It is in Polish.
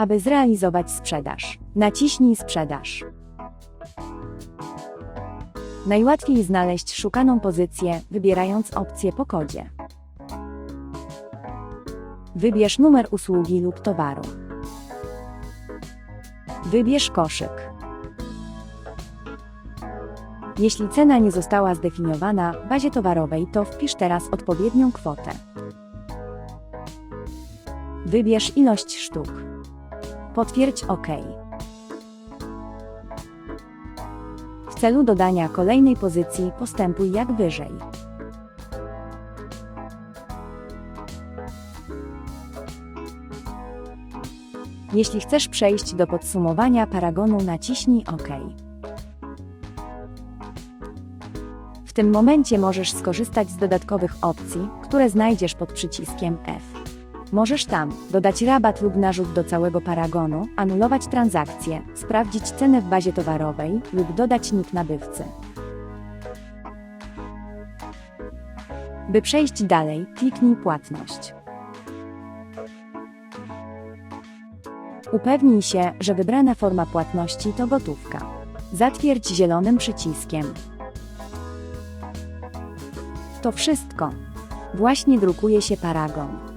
Aby zrealizować sprzedaż, naciśnij sprzedaż. Najłatwiej znaleźć szukaną pozycję, wybierając opcję po kodzie. Wybierz numer usługi lub towaru. Wybierz koszyk. Jeśli cena nie została zdefiniowana w bazie towarowej, to wpisz teraz odpowiednią kwotę. Wybierz ilość sztuk. Potwierdź OK. W celu dodania kolejnej pozycji postępuj jak wyżej. Jeśli chcesz przejść do podsumowania paragonu, naciśnij OK. W tym momencie możesz skorzystać z dodatkowych opcji, które znajdziesz pod przyciskiem F. Możesz tam dodać rabat lub narzut do całego paragonu, anulować transakcję, sprawdzić cenę w bazie towarowej lub dodać nick nabywcy. By przejść dalej, kliknij płatność. Upewnij się, że wybrana forma płatności to gotówka. Zatwierdź zielonym przyciskiem. To wszystko. Właśnie drukuje się paragon.